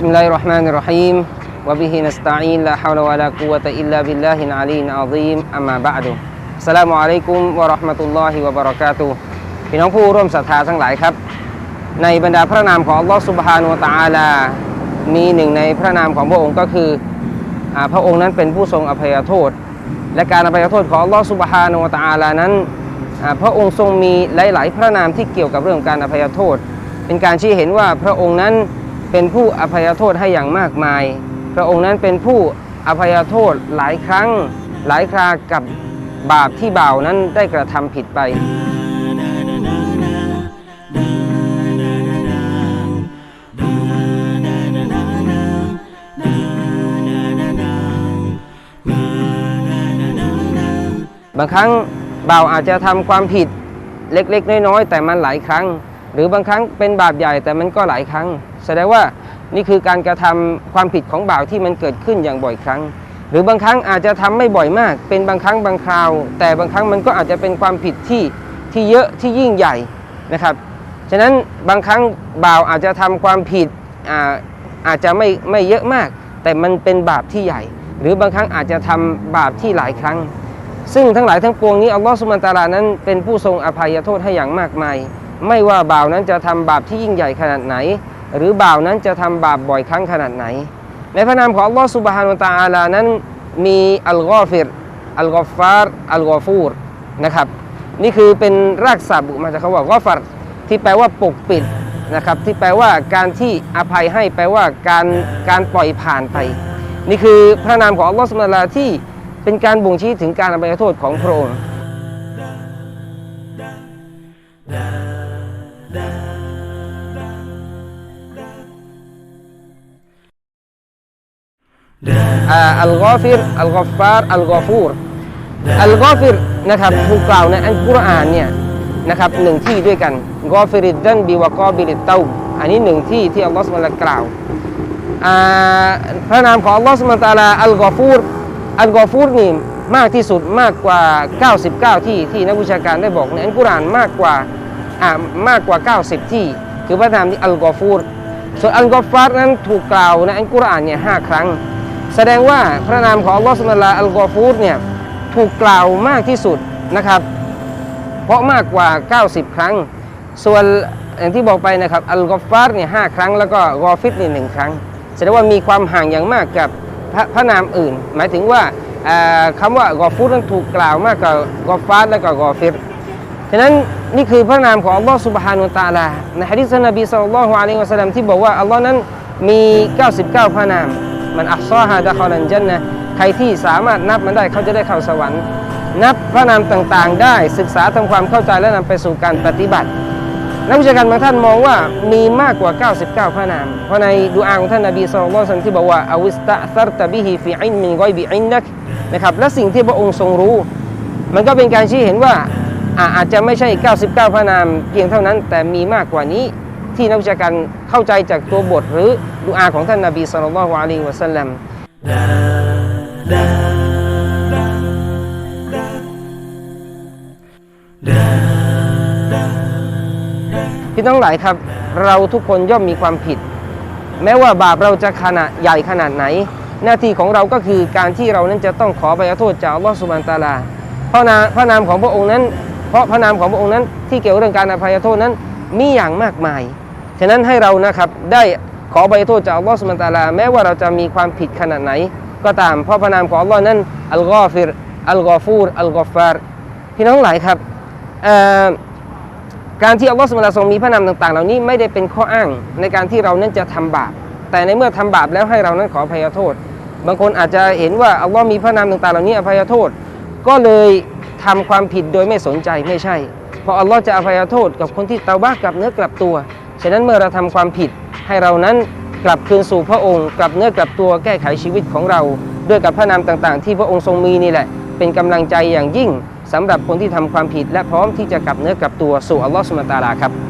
بسم الله الرحمن الرحيم وبه نستعين لا حول ولا قوة إلا بالله العلي العظيم أما بعد السلام عليكم ورحمة الله وبركاته พี่น้องผู้ร่วมศรัทธาทั้งหลายครับ ในบรรดาพระนามของอัลลอฮฺสุบฮานุตะอาลา มีหนึ่งในพระนามของพระองค์ก็คือพระองค์นั้นเป็นผู้ทรงอภัยโทษ และการอภัยโทษของอัลลอฮฺสุบฮานุตะอาลานั้นพระองค์ทรงมีหลาย ๆ พระนามที่เกี่ยวกับเรื่องการอภัยโทษ เป็นการชี้เห็นว่าพระองค์นั้น เป็นผู้อภัยโทษให้อย่างมากมาย พระองค์นั้นเป็นผู้อภัยโทษหลายครั้งหลายครากับบาปที่บ่าวนั้นได้กระทำผิดไป บางครั้งบ่าวอาจจะทำความผิดเล็กๆ น้อยๆ แต่มันหลายครั้ง หรือบางครั้งเป็นบาปใหญ่แต่มันก็หลายครั้ง แสดงว่านี่คือการกระทำความผิดของบาวที่มันเกิดขึ้นอย่างบ่อยครั้ง หรือบางครั้งอาจจะทำไม่บ่อยมาก เป็นบางครั้งบางคราว แต่บางครั้งมันก็อาจจะเป็นความผิดที่ที่เยอะที่ยิ่งใหญ่นะครับฉะนั้นบางครั้งบ่าวอาจจะทำความผิดอาอาจจะไม่ไม่เยอะมาก แต่มันเป็นบาปที่ใหญ่ หรือบางครั้งอาจจะทำบาปที่หลายครั้ง ซึ่งทั้งหลายทั้งปวงนี้อัลลอฮฺสุบานตาลานั้นเป็นผู้ทรงอภัยโทษให้อย่างมากมาย ไม่ว่าบ่าวนั้นจะทำบาปที่ยิ่งใหญ่ขนาดไหน หรือบ่าวนั้นจะทำบาปบ่อยครั้งขนาดไหน ในพระนามของอัลลอฮฺสุบฮานะฮูวะตะอาลานั้นมีอัลกอฟิรอัลกอฟาร์อัลกอฟูรนะครับนี่คือเป็นรากศัพท์มาจากคำว่ากอฟัรที่แปลว่าปกปิดนะครับที่แปลว่าการที่อภัยให้แปลว่าการการปล่อยผ่านไป นี่คือพระนามของอัลลอฮฺสุบฮานะฮูวะตะอาลาที่เป็นการบ่งชี้ถึงการอภัยโทษของพระองค์ อัลกอฟิรอัลกอฟาร์อัลกอฟูรอัลกอฟิรนะครับถูกกล่าวในอัลกุรอานเนี่ยนะครับหนึ่งที่ด้วยกันกอฟิริดดันบิวกอบิริตเตาอันนี้หนึ่งที่ที่อัลลอฮฺสุบฮานะฮูวะตะอาลกล่าวพระนามของอัลลอฮฺสุบฮานะฮูวะตะอาลาอัลกอฟูรอัลกอฟูรนี่มากที่สุดมากกว่า 99 ที่ที่นักวิชาการได้บอกในอัลกุรอานมากกว่าอ่ามากกว่า 90 ที่ คือพระนามที่อัลกอฟูรส่วนอัลกอฟาร์นั้นถูกกล่าวในอัลกุรอานเนี่ยห้าครั้ง แสดงว่าพระนามของอัลลอฮฺสุบฮานะฮูวะตะอาลาอัลกอฟูรเนี่ยถูกกล่าวมากที่สุดนะครับ เพราะมากกว่า 90 ครั้ง ส่วนอย่างที่บอกไปนะครับอัลกอฟาร์เนี่ยห้าครั้งแล้วก็กอฟิดเนี่ยหนึ่งครั้ง แสดงว่ามีความห่างอย่างมากกับพระพระนามอื่น หมายถึงว่าเอ่อคำว่ากอฟูดนั้นถูกกล่าวมากกว่ากอฟาร์และก็กอฟิรฉะนั้นนี่คือพระนามของอัลลอฮ์สุบฮานุตาลาในฮะดิษนบีสัลลัลลอฮุอะลัยฮิวะสัลลัมที่บอกว่าอัลลอฮ์นั้นมี 99 พระนาม มันอัลซอฮาดะคอลันจันนะใครที่สามารถนับมันได้เขาจะได้เข้าสวรรค์ นับพระนามต่างๆ ได้ศึกษาทำความเข้าใจและนำไปสู่การปฏิบัตินักวิชาการบางท่านมองว่ามีมากกว่า 99 พระนาม เพราะในดูอาของท่านนบีสุลต่านที่บอกว่าอาวิสตะซัรตะบิฮิฟิอินมินกอยบิอินนักนะครับและสิ่งที่พระองค์ทรงรู้ มันก็เป็นการชี้เห็นว่าอ่าอาจจะไม่ใช่ 99 พระนามเพียงเท่านั้น แต่มีมากกว่านี้ ที่นักวิชาการเข้าใจจากตัวบท หรือดูอาของท่านนบีสุลต่านละอะลัยวะสัลลัมพี่น้องหลายครับ เราทุกคนย่อมมีความผิด แม้ว่าบาปเราจะขนาดใหญ่ขนาดไหน หน้าที่ของเราก็คือการที่เรานั้นจะต้องขอไปโทษจากอัลลอฮฺสุบานตาลาเพราะนาพระนามของพระองค์นั้น เพราะพระนามของพระองค์นั้นที่เกี่ยวเรื่องการอภัยโทษนั้นมีอย่างมากมาย ฉะนั้นให้เรานะครับได้ขอไปโทษจากอัลลอฮฺสุบานตะอาลา แม้ว่าเราจะมีความผิดขนาดไหน ก็ตามเพราะพระนามของอัลลอฮ์นั้นอัลกอฟิรอัลกอฟูรอัลกอฟาร์พี่น้องหลายครับการที่อัลลอฮฺสุบฮานตาลาทรงมีพระนามต่าง ๆ เหล่านี้ไม่ได้เป็นข้ออ้างในการที่เรานั้นจะทำบาปแต่ในเมื่อทำบาปแล้วให้เรานั้นขออภัยโทษ บางคนอาจจะเห็นว่าอัลลอฮ์มีพระนามต่างๆ เหล่านี้อภัยโทษ ก็เลยทำความผิดโดยไม่สนใจไม่ใช่ เพราะอัลลอฮ์จะอภัยโทษกับคนที่เตาบ้ากลับเนื้อกลับตัว ฉะนั้นเมื่อเราทำความผิดให้เรานั้นกลับคืนสู่พระองค์ กลับเนื้อกลับตัวแก้ไขชีวิตของเรา ด้วยกับพระนามต่างๆ ที่พระองค์ทรงมีนี่แหละ เป็นกำลังใจอย่างยิ่งสำหรับคนที่ทำความผิด และพร้อมที่จะกลับเนื้อกลับตัวสู่อัลลอฮฺสุบฮานตาลาครับ